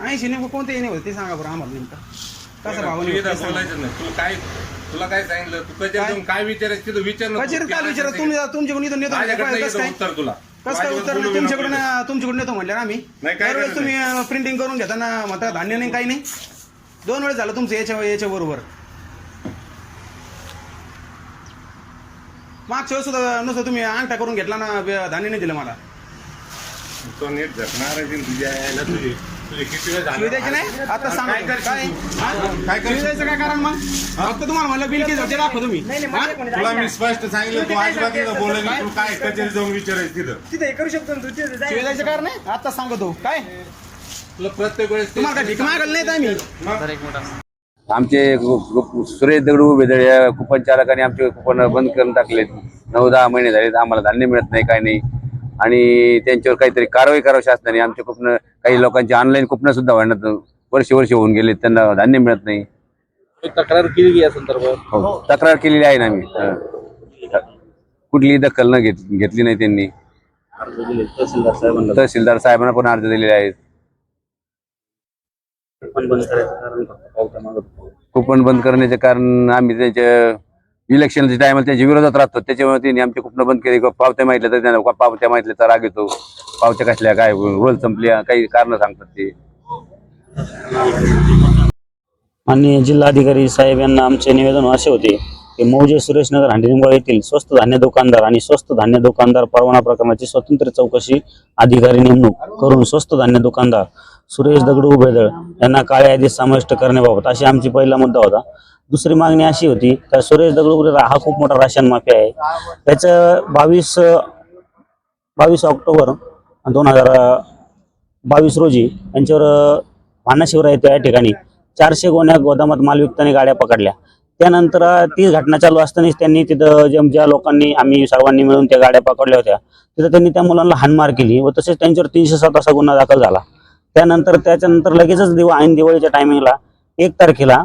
ऐंशी नेमकं कोणते येणे होते? ते सांगा बरं आम्हाला नेमकं. कसं भाव बोलायचं नाही. तुला काय तुला काय सांगितलं? तू कचेरी काय? जाऊन काय विचारायचं तिथं विचार नको. कचेरीत काय विचारा तुम्ही तुमच्याकडून इथून नेतो. माझ्याकडनं कसं येतं काय? उत्तर तुला. कसं काय उत्तर? बोलू नाही तुमच्याकडून. तुमच्याकडून नेतो म्हणलं ना आम्ही. नाही, काय तुम्ही प्रिंटिंग करून घेताना म्हणता धान्य नाही काही नाही. दोन वेळेस झालं तुमचं याच्या याच्या बरोबर. मागच्या वेळेस सुद्धा नुसतं तुम्ही अंगठा करून घेतला ना बे- धान्य नाही दिलं मला. तो नीट झकणार आहे तुझ्या यायला तुझी तुझे किती वेळ झाले? शिवी द्यायची नाही? आता सांगा. काय करशील काय? तू? काय शिवी करशील? द्यायचं काय कारण मग? फक्त तुम्हाला म्हणलं बिल किती होते दाखवा तुम्ही. हा? तुला मी स्पष्ट सांगितलं तू अजिबात इथं बोलले नाही तू काय कचेरी जाऊन विचारायचं तिथं? तिथे हे करू शकतो ना तू? तिथे जाय. शिवी द्यायचं कारण नाही? आता सांगतो. काय? तुला प्रत्येक वेळेस ते- तुम्हाला काय भीक मागायला नाही आम्ही? आमचे गु- गु- सुरेश दगडू उभे कुपन चालकाने आमचे कुपन बंद करून टाकलेत. नऊ दहा महिने झालेत आम्हाला धान्य मिळत नाही काय नाही. आणि त्यांच्यावर काहीतरी कारवाई करावं शासनाने. आमचे कुपन काही लोकांची ऑनलाईन कुपन सुद्धा वाढण्यात वर्ष वर्ष होऊन गेले. त्यांना धान्य मिळत नाही. तक्रार केली या संदर्भात? हो, तक्रार केलेली आहे ना आम्ही. कुठलीही दखल न घेत घेतली नाही त्यांनी. तहसीलदार साहेबांना. तहसीलदार साहेबांना पण अर्ज दिलेले आहेत. कुपन बंद करण्याचे कारण आम्ही त्यांच्या इलेक्शनच्या टायमाला त्यांच्या विरोधात राहतो. त्याच्यामुळे त्यांनी आमचे कुपन बंद केले. पावत्या माहितल्या तर त्यांना पावत्या माहितल्या तर राग येतो. पावत्या कसल्या काय रोल संपल्या काही कारण सांगतात ते. माननीय जिल्हाधिकारी साहेब यांना आमचे निवेदन असे होते की मौजे सुरेशनगर हांडेनिंबा येथील स्वस्त धान्य दुकानदार आणि स्वस्त धान्य दुकानदार परवाना प्रकरणाची स्वतंत्र चौकशी अधिकारी नेमणूक करून स्वस्त धान्य दुकानदार सुरेश दगडू उभेदळ यांना काळ्या यादीत समाविष्ट करण्याबाबत अशी आमची पहिला मुद्दा होता. दुसरी मागणी अशी होती तर सुरेश दगडू हा खूप मोठा राशन माफिया आहे. त्याचं बावीस बावीस ऑक्टोबर दोन हजार बावीस रोजी यांच्यावर भानाशिवरा येतो या ठिकाणी. चारशे गोण्या गोदामात माल विकताना गाड्या पकडल्या. त्यानंतर ती घटना चालू असतानाच त्यांनी तिथं ज्या ज्या लोकांनी आम्ही सर्वांनी मिळून त्या गाड्या पकडल्या होत्या तिथं त्यांनी त्या मुलांना हाणमार केली व तसेच त्यांच्यावर तीनशे सात असा गुन्हा दाखल झाला. त्यानंतर त्याच्यानंतर लगेचच दिवा ऐन दिवाळीच्या टायमिंगला एक तारखेला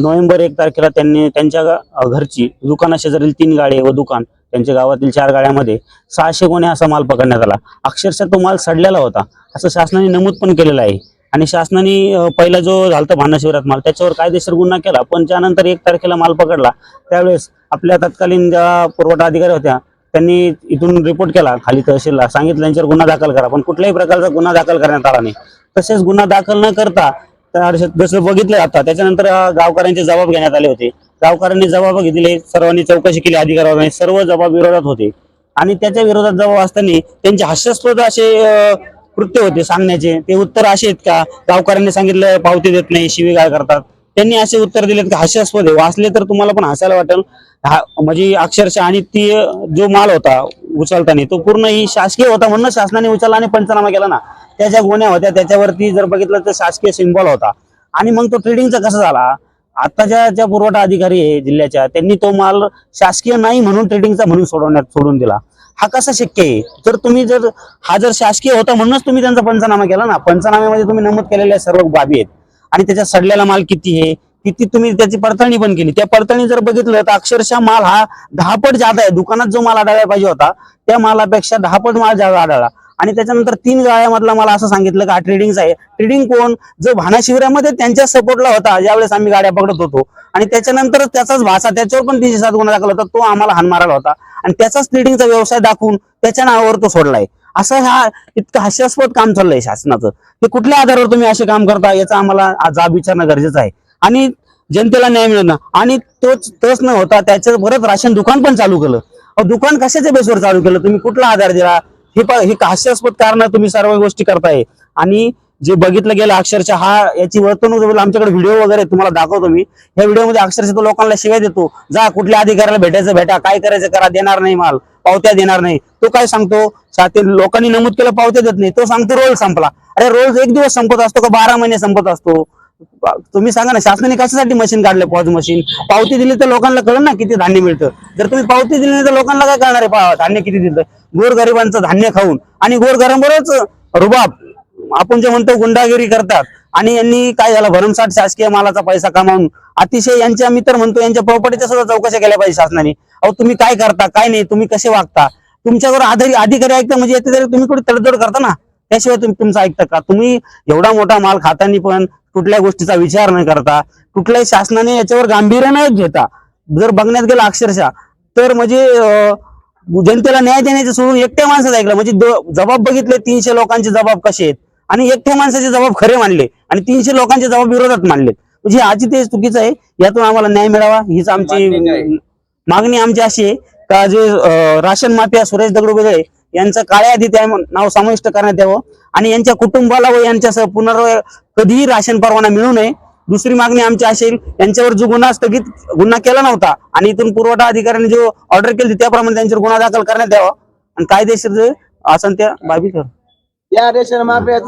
नोव्हेंबर एक तारखेला त्यांनी त्यांच्या घरची घरची दुकानाशेजारील तीन गाडी व दुकान त्यांच्या गावातील चार गाड्यामध्ये सहाशे गुणे असा माल पकडण्यात आला. अक्षरशः तो माल सडलेला होता. असं शासनाने नमूद पण केलेलं आहे. आणि शासनाने पहिला जो झालता भांडाशिवरात माल त्याच्यावर कायदेशीर गुन्हा केला. पण त्यानंतर एक तारखेला माल पकडला त्यावेळेस आपल्या तत्कालीन ज्या पुरवठा अधिकारी होत्या त्यांनी इथून रिपोर्ट केला खाली तहसीलला. सांगितलं यांच्यावर गुन्हा दाखल करा. पण कुठल्याही प्रकारचा गुन्हा दाखल करण्यात आला नाही. तसेच गुन्हा दाखल न करता तर जसं बघितलं आता त्याच्यानंतर गावकऱ्यांचे जबाब घेण्यात आले होते. गावकऱ्यांनी जबाब घेतले सर्वांनी चौकशी केली अधिकाऱ्यांनी सर्व जबाब विरोधात होते. आणि त्याच्या विरोधात जबाब असताना त्यांचे हास्यास्पद असे कृत्य होते सांगण्याचे. ते उत्तर असे आहेत का? गावकऱ्यांनी सांगितलं पावती देत नाही शिवीगाळ करतात. त्यांनी असे उत्तर दिलेत की हास्यास्पद आहे. वाचले तर तुम्हाला पण हसायला वाटेल. हा म्हणजे अक्षरशः आणि ती जो माल होता उचलताना तो पूर्ण ही शासकीय होता म्हणून शासनाने उचलला आणि पंचनामा केला ना. त्याच्या गोण्या होत्या. त्याच्यावरती जर बघितलं तर शासकीय सिम्बॉल होता. आणि मग तो ट्रेडिंगचा कसा झाला? आताच्या ज्या पुरवठा अधिकारी आहे जिल्ह्याच्या त्यांनी तो माल शासकीय नाही म्हणून ट्रेडिंगचा म्हणून सोडवण्यात सोडून दिला. हा कसा शक्य आहे? जर तुम्ही जर हा जर शासकीय होता म्हणूनच तुम्ही त्यांचा पंचनामा केला ना पंचनाम्यामध्ये तुम्ही नमूद केलेल्या सर्व बाबी आहेत. आणि त्याच्यात सडलेला माल किती आहे? किती तुम्ही त्याची पडताळणी पण केली. त्या पडताळणी जर बघितलं तर अक्षरशः माल हा दहापट जादा आहे. दुकानात जो माल आढळला पाहिजे होता त्या मालापेक्षा दहापट माल जादा आढळला. आणि त्याच्यानंतर तीन गाळ्यामधला मला असं सांगितलं का हा ट्रेडिंगचा आहे. ट्रेडिंग कोण? जो भाना शिबिरामध्ये त्यांच्या सपोर्टला होता. ज्यावेळेस आम्ही गाड्या पकडत होतो. आणि त्याच्यानंतर त्याचाच भाषा त्याच्यावर पण तीनशे सात गुन्हा दाखल होता. तो आम्हाला हान मारायला होता. आणि त्याचाच ट्रेडिंगचा व्यवसाय दाखवून त्याच्या नावावर तो सोडलाय. असं हा इतकं हास्यास्पद काम चाललंय शासनाचं. ते कुठल्या आधारावर तुम्ही असे काम करता याचा आम्हाला जाब विचारणं गरजेचं आहे. आणि जनतेला न्याय मिळणं आणि तोच तोच न होता त्याच्या परत राशन दुकान पण चालू केलं. दुकान कशाच्या बेसवर चालू केलं? तुम्ही कुठला आधार दिला? हे हे हास्यास्पद कारण तुम्ही सर्व गोष्टी करताय. आणि जे बघितलं गेलं अक्षरशः हा याची वर्तणूक आमच्याकडे व्हिडिओ वगैरे तुम्हाला दाखवतो मी. या व्हिडिओमध्ये अक्षरशः तो लोकांना शिवाय देतो. जा कुठल्या अधिकाऱ्याला भेटायचं भेटा. काय करायचं करा देणार नाही माल. पावत्या देणार नाही. तो काय सांगतो? साथी लोकांनी नमूद केलं पावत्या देत नाही. तो सांगतो रोल संपला. अरे रोल एक दिवस संपत असतो का बारा महिने संपत असतो? तुम्ही सांगा ना शासनाने कशासाठी मशीन काढलं पॉज मशीन पावती दिली तर लोकांना कळलं ना किती धान्य मिळतं. जर तुम्ही पावती दिली नाही तर लोकांना काय कळणार आहे? धान्य किती दिलं? गोरगरिबांचं धान्य खाऊन. आणि गोरगरांबरोबरच रुबाब आपण जे म्हणतो गुंडागिरी करतात. आणि यांनी काय झालं? भरमसाठ शासकीय मालाचा पैसा कमावून अतिशय यांच्या मी तर म्हणतो यांच्या प्रॉपर्टीच्या सुद्धा चौकशा केल्या पाहिजे शासनाने. अहो तुम्ही काय करता? काय नाही? तुम्ही कसे वागता? तुमच्यावर आधारी अधिकारी ऐकता म्हणजे येते तरी तुम्ही कुठे तडजोड करता ना त्याशिवाय तुम्ही तुमचं ऐकता का? तुम्ही एवढा मोठा माल खातानी पण कुठल्या गोष्टीचा विचार न करता कुठल्याही शासनाने याच्यावर गांभीर्य घेता जर बघण्यात गेलं अक्षरशः तर म्हणजे जनतेला न्याय देण्याचं सोडून एकट्या माणसाचं ऐकलं. म्हणजे जबाब बघितले तीनशे लोकांचे जबाब कसे आहेत? आणि एकट्या माणसाचे जबाब खरे मानले आणि तीनशे लोकांचे जबाब विरोधात मानले म्हणजे आजी ते चुकीचं आहे. यातून आम्हाला न्याय मिळावा. हीच आमची मागणी आमची अशी आहे का जे राशन माफिया सुरेश दगडू बेदळे यांचं काळ्या यादीत या नाव समाविष्ट करण्यात यावं आणि यांच्या कुटुंबाला व यांच्यासह पुनर्व कधीही राशन परवाना मिळू नये. दुसरी मागणी आमची असेल यांच्यावर जो गुन्हा स्थगित गुन्हा केला नव्हता आणि इथून पुरवठा अधिकाऱ्यांनी जो ऑर्डर केली त्याप्रमाणे त्यांच्यावर गुन्हा दाखल करण्यात यावा. आणि कायदेशीर जे असन त्या बाबी या रेशन माफिया